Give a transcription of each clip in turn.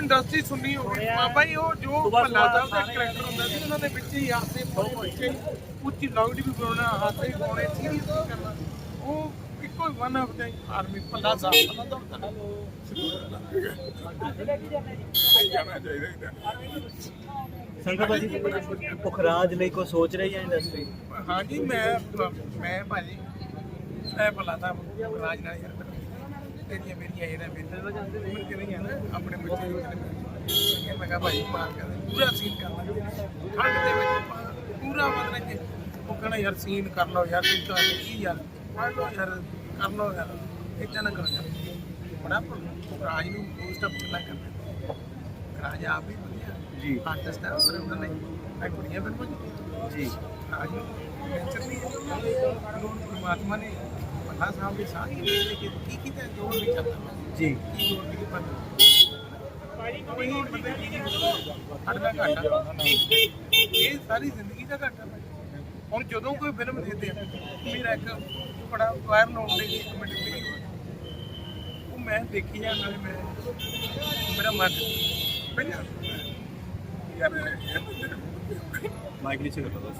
Industry ਸੁਣਨੀ ਹੋਵੇ ਬਾਬਾ ਜੀ ਉਹ ਜੋ ਭੱਲਾ ਸਾਹਿਬ ਦਾ ਕਰੈਕਟਰ ਹੁੰਦਾ ਸੀ ਉਹਨਾਂ ਦੇ ਵਿੱਚ ਹੀ ਹਾਸੇ ਪਾਉਣੇ ਉੱਚੀ ਲਾਊਡ ਵੀ ਬਣਾਉਣਾ ਹਾਸੇ ਪਾਉਣੇ ਸੀਰੀਅਸ ਵੀ ਕਰਨਾ। ਉਹ ਇੱਕੋ ਹੀ ਵਨ ਆਫ ਦਾ ਆਰਮੀ ਭੱਲਾ ਸਾਹਿਬ। ਭੱਲਾ ਸਾਹਿਬ ਦਾ ਜਾਣਾ ਚਾਹੀਦਾ ਸੰਗਤ ਭਾਜੀ ਪੁਖਰਾਜ ਲਈ ਕੋਈ ਸੋਚ ਰਹੀ ਹੈ ਇੰਡਸਟਰੀ ਹਾਂਜੀ ਮੈਂ ਮੈਂ ਭਾਜੀ ਮੈਂ ਭੱਲਾ ਸਾਹਿਬ ਰਾਜ ਨਾਲ ਯਾਰ ਤੇਰੀਆਂ ਮੇਰੀਆਂ ਇਹ ਨਾ ਦਾ ਜਾਂਦੇ ਉਮਰ ਕਿ ਨਹੀਂ ਹੈ ਨਾ ਆਪਣੇ ਬੱਚੇ ਨੂੰ ਕਹਿੰਦੇ ਮੈਂ ਕਿਹਾ ਭਾਈ ਮਾਰ ਕਰ ਪੂਰਾ ਸੀਨ ਕਰਨਾ ਠੰਡ ਦੇ ਵਿੱਚ ਪੂਰਾ ਮਤਲਬ ਕਿ ਉਹ ਕਹਿੰਦਾ ਯਾਰ ਸੀਨ ਕਰ ਲਓ ਯਾਰ ਤੁਸੀਂ ਤਾਂ ਕੀ ਯਾਰ? ਪੜ ਲਓ ਯਾਰ ਕਰ ਲਓ ਯਾਰ ਇਦਾਂ ਨਾ ਕਰੋ ਯਾਰ। ਬੜਾ ਰਾਜ ਨੂੰ ਬੂਸਟ ਅਪ ਕਰਨਾ ਕਰਨਾ ਰਾਜ ਆਪ ਵੀ ਵਧੀਆ ਜੀ। ਆਰਟਿਸਟ ਹੈ ਪਰ ਉਹਨਾਂ ਨੇ ਇੱਕ ਬੜੀਆਂ ਫਿਲਮਾਂ ਜੀ। ਅੱਜ ਨੇਚਰ ਨਹੀਂ ਹੈ ਪਰਮਾਤਮਾ ਨੇ ਮੱਲਾ ਸਾਹਿਬ ਦੀ ਸਾਰੀ ਵੇਲੇ ਕਿ ਕੀ ਕੀ ਤੇ ਜੋੜ ਨਹੀਂ ਕਰਦਾ ਜੀ। ਕੀ ਜੋੜ ਨਹੀਂ ਕਰਦਾ ਕੋਈ ਬੰਦੇ ਕੀ ਸਾਡਾ ਘਾਟਾ ਇਹ ਸਾਰੀ ਜ਼ਿੰਦਗੀ ਦਾ ਘਾਟਾ। ਹੁਣ ਜਦੋਂ ਕੋਈ ਫਿਲਮ ਦੇਖਦੇ ਆ ਮੇਰਾ ਇੱਕ ਬੜਾ ਵਾਇਰਲ ਹੋਣ ਲਈ ਇੱਕ ਮਿੰਟ ਮੇਰੀ ਉਹ ਮੈਂ ਦੇਖੀ ਜਾਂ ਨਾਲੇ ਮੈਂ ਮੇਰਾ ਮਨ ਪਹਿਲਾਂ ਯਾਰ ਮਾਈਕ ਕਰ ਲਓ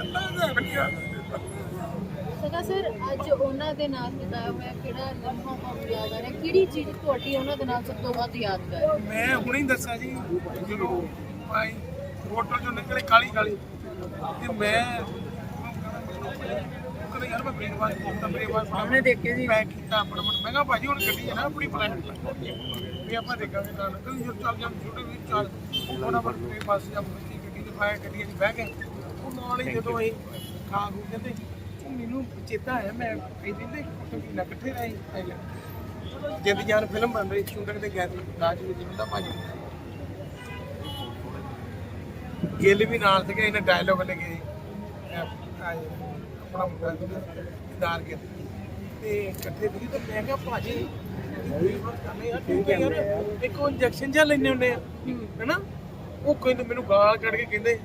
ਅੱਲਾ ਦਾ ਬਣਿਆ ਸਗਾ ਸਰ ਅੱਜ ਉਹਨਾਂ ਦੇ ਨਾਲ ਬਿਤਾਇਆ ਹੋਇਆ ਕਿਹੜਾ ਤੁਹਾਨੂੰ ਯਾਦ ਆ ਰਿਹਾ? ਕਿਹੜੀ ਚੀਜ਼ ਤੁਹਾਡੀ ਉਹਨਾਂ ਦੇ ਨਾਲ ਸਭ ਤੋਂ ਵੱਧ ਯਾਦਗਾਰ ਹੈ ਮੈਂ ਹੁਣੇ ਹੀ ਦੱਸਾਂ ਜੀ ਜਦੋਂ ਭਾਈ ਹੋਟਲ ਚੋਂ ਨਿਕਲੇ ਕਾਲੀ ਕਾਲੀ ਤੇ ਮੈਂ ਕਹਿੰਦਾ ਯਾਰ ਮੈਂ ਬ੍ਰੇਕਫਾਸਟ ਕੀਤਾ ਬ੍ਰੇਕਫਾਸਟ ਸਾਹਮਣੇ ਦੇਖੇ ਜੀ। ਪੈਕ ਕੀਤਾ ਆਪਣਾ ਮੈਂ ਕਿਹਾ ਭਾਜੀ ਹੁਣ ਗੱਡੀ ਹੈ ਨਾ ਆਪਣੀ ਫਲਾਈਟ ਵੀ ਆਪਾਂ ਦੇਖਾਂਗੇ ਨਾਲ। ਕਹਿੰਦੇ ਜਦੋਂ ਚੱਲ ਜਾਂ ਛੋਟੇ ਵੀ ਚੱਲ। ਉਹਨਾਂ ਪਰ ਬ੍ਰੇਕਫਾਸਟ ਜਾਂ ਗੱਡੀ ਚ ਪਾਇਆ ਗੱਡੀ 'ਚ ਬਹਿ ਗਏ ਉਹ ਨਾਲ ਹੀ ਜਦੋਂ ਅਸੀਂ ਖਾ ਖੂ ਕਹਿੰਦੇ ਉਹ ਮੈਨੂੰ ਚੇਤਾ ਆਇਆ, ਮੈਂ ਕਈ ਦਿਨ ਦੇ ਇਕੱਠੇ ਇਕੱਠੇ ਰਹੇ ਜਿੰਦ ਜਾਨ ਫਿਲਮ ਬਣ ਰਹੀ ਸ਼ੂਟਿੰਗ ਤੇ ਗਏ ਸੀ ਰਾਜ ਵਿੱਚ ਹੁੰਦਾ ਭਾਜੀ ਗਿੱਲ ਵੀ ਨਾਲ ਸੀਗੇ, ਇਹਨੇ ਡਾਇਲੋਗ ਲੱਗੇ ਆਪਣਾ ਮੁੰਡਾ ਇਦਾਰ ਕੇ ਤੇ ਇਕੱਠੇ ਸੀ ਤੇ ਮੈਂ ਕਿਹਾ, ਭਾਜੀ ਯਾਰ ਇੰਜੈਕਸ਼ਨ ਜਿਹਾ ਲੈਣੇ ਹੁੰਦੇ ਆ, ਹੈਨਾ? ਉਹ ਕਹਿੰਦੇ ਮੈਨੂੰ ਗਾਲ ਕੱਢ ਕੇ ਕਹਿੰਦੇ,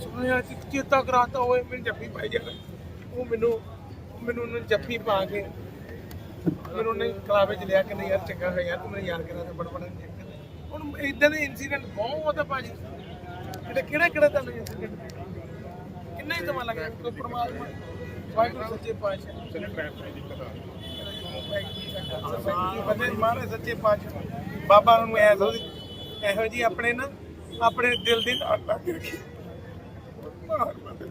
ਸੁਣਿਆ, ਚੇਤਾ ਕਰਾਤਾ ਹੋਏ ਮੈਨੂੰ ਜੱਫੀ ਪਾਈ ਜਾ ਉਹ ਮੈਨੂੰ ਮੈਨੂੰ ਉਹਨੇ ਜੱਫੀ ਪਾ ਕੇ ਮੈਨੂੰ ਉਹਨੇ ਕਲਾਵੇ ਚ ਲਿਆ ਕਿ ਨਹੀਂ ਯਾਰ ਚੰਗਾ ਹੋਇਆ ਯਾਰ ਤੂੰ ਮੈਨੂੰ ਯਾਦ ਕਰਾ ਤੇ ਬੜਾ ਬੜਾ ਹੁਣ ਇਦਾਂ ਦੇ ਇਨਸੀਡੈਂਟ ਬਹੁਤ ਆ ਭਾਜੀ। ਕਿਹੜਾ ਕਿਹੜਾ ਕਿਹੜਾ ਤੁਹਾਨੂੰ ਇਨਸੀਡੈਂਟ ਕਿੰਨਾ ਹੀ ਸਮਾਂ ਲੱਗਿਆ ਕੋਈ ਪਰਮਾਤਮਾ ਵਾਹਿਗੁਰੂ ਸੱਚੇ ਪਾਤਸ਼ਾਹ ਚਲੇ ਟ੍ਰੈਫਿਕ ਦੀ ਪਤਾ ਬੰਦੇ ਮਾਰੇ ਸੱਚੇ ਪਾਤਸ਼ਾਹ ਬਾਬਾ ਨੂੰ ਐ ਇਹੋ ਜੀ ਆਪਣੇ ਨਾ ਆਪਣੇ ਦਿਲ ਦੇ ਨਾਲ ਲੱਗ ਗਈ ਮਾਰ ਬੰਦੇ